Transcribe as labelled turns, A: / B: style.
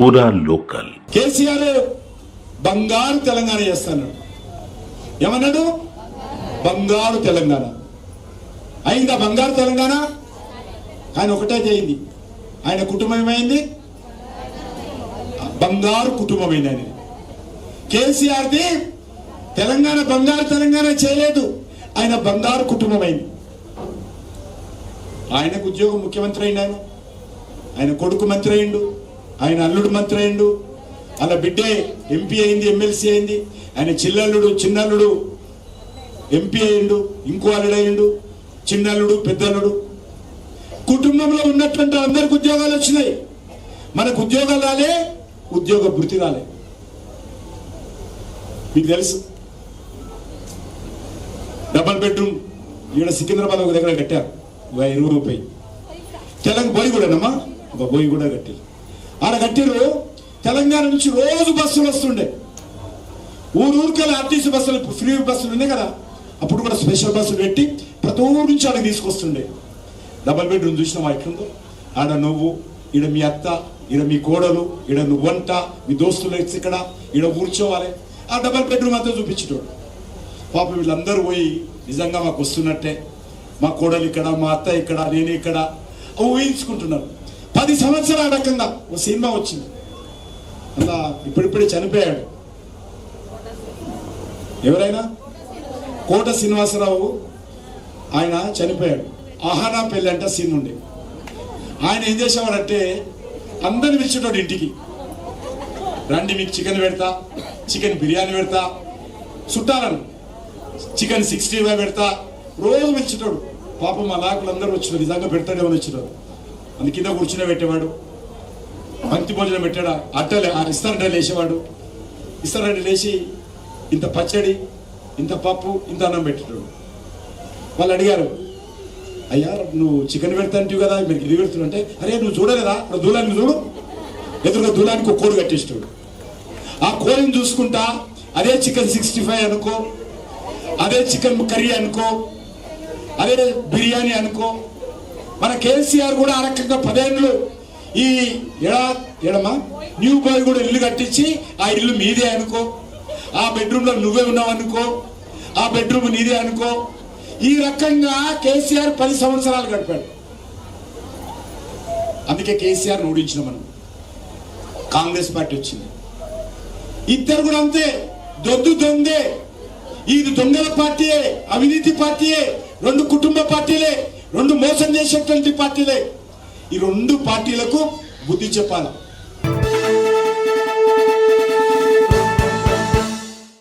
A: పూరా లోకల్.
B: కేసీఆర్ బంగారు తెలంగాణ చేస్తున్నాడు ఏమన్నాడు? బంగారు తెలంగాణ. అయిందా బంగారు తెలంగాణ? ఆయన ఒకటే చేయింది. ఆయన కుటుంబం ఏమైంది? బంగారు కుటుంబం అయింది ఆయన. కేసీఆర్ది తెలంగాణ బంగారు తెలంగాణ చేయలేదు. ఆయన బంగారు కుటుంబం అయింది. ఆయనకు ఉద్యోగం ముఖ్యమంత్రి అయినాను ఆయన. ఆయన కొడుకు మంత్రి అయిండు. ఆయన అల్లుడు మంత్రి అయిండు. అలా బిడ్డే ఎంపీ అయింది ఎమ్మెల్సీ అయింది. ఆయన చిల్లల్లుడు చిన్నల్లుడు ఎంపీ అయిండు ఇంకో అల్లుడు అయిండు చిన్నల్లుడు పెద్దల్లుడు. కుటుంబంలో ఉన్నటువంటి అందరికి ఉద్యోగాలు వచ్చినాయి. మనకు ఉద్యోగాలు రాలే ఉద్యోగ భృతి రాలే. మీకు తెలుసు. డబల్ బెడ్రూమ్ ఈడ సికింద్రాబాద్ ఒక దగ్గర కట్టారు. ఒక ఇరవై రూపాయి తెలంగాణ బోయి కూడానమ్మా ఒక బోయి కూడా కట్టారు. ఆడ కట్టిరు తెలంగాణ నుంచి రోజు బస్సులు వస్తుండే. ఊరు ఊరికెళ్ళి ఆర్టీసీ బస్సులు ఫ్రీ బస్సులు ఉన్నాయి కదా. అప్పుడు కూడా స్పెషల్ బస్సులు పెట్టి ప్రతి ఊరు నుంచి ఆడ తీసుకొస్తుండే. డబల్ బెడ్రూమ్ చూసినావా ఎట్లుందో? ఆడ నువ్వు ఈడ మీ అత్త ఈడ మీ కోడలు ఈడ నువ్వంట మీ దోస్తులు వచ్చి ఇక్కడ ఈడ కూర్చోవాలి. ఆ డబల్ బెడ్రూమ్ అంతా చూపించేటోడు. పాపం వీళ్ళందరూ పోయి నిజంగా మాకు వస్తున్నట్టే. మా కోడలు ఇక్కడ మా అత్త ఇక్కడ నేను ఇక్కడ ఊహించుకుంటున్నారు. పది సంవత్సరాల కింద ఓ సినిమా వచ్చింది. అలా ఇప్పుడిప్పుడే చనిపోయాడు. ఎవరైనా? కోట శ్రీనివాసరావు ఆయన చనిపోయాడు. ఆహానా పెళ్ళి అంటే సీన్ ఉండే. ఆయన ఏం చేసేవాడంటే అందరిని పిలిచేటోడు ఇంటికి. రండి మీకు చికెన్ పెడతా చికెన్ బిర్యానీ పెడతా చుట్టాలను. చికెన్ సిక్స్టీ ఫైవ్ పెడతా రోజు పిలిచేటోడు. పాపం మా నాయకులు అందరూ వచ్చినారు నిజంగా పెడతాడేమని వచ్చినారు అందు కింద కూర్చునే పెట్టేవాడు. పంక్తి భోజనం పెట్టాడు? అట్టలే ఇస్తారంటే లేచేవాడు ఇస్తారంటే లేచి ఇంత పచ్చడి ఇంత పప్పు ఇంత అన్నం పెట్టాడు వాళ్ళు అడిగారు అయ్యా నువ్వు చికెన్ పెడతాంటివి కదా మీరు ఇది పెడుతున్నావు అంటే అరే నువ్వు చూడలేదా? అక్కడ దూలాన్ని చూడు. ఎదురుగా దూలానికి ఒక కోడి కట్టేస్తాడు ఆ కోడిని చూసుకుంటా అదే చికెన్ సిక్స్టీ ఫైవ్ అనుకో అదే చికెన్ కర్రీ అనుకో అదే బిర్యానీ అనుకో మన కేసీఆర్ కూడా ఆ రకంగా పదేళ్ళు ఈ ఎడా ఎడమా? న్యూ బాయ్ కూడా ఇల్లు కట్టించి ఆ ఇల్లు మీదే అనుకో. ఆ బెడ్రూమ్లో నువ్వే ఉన్నావు అనుకో. ఆ బెడ్రూమ్ నీదే అనుకో. ఈ రకంగా కేసీఆర్ పది సంవత్సరాలు గడిపాడు. అందుకే కేసీఆర్ ఓడించిన మనం. కాంగ్రెస్ పార్టీ వచ్చింది. ఇద్దరు కూడా అంతే. దొద్దు దొంగే. ఇది దొంగల పార్టీయే అవినీతి పార్టీయే రెండు కుటుంబ పార్టీలే. రెండు మోసం చేసేటువంటి పార్టీలే. ఈ రెండు పార్టీలకు బుద్ధి చెప్పాలి.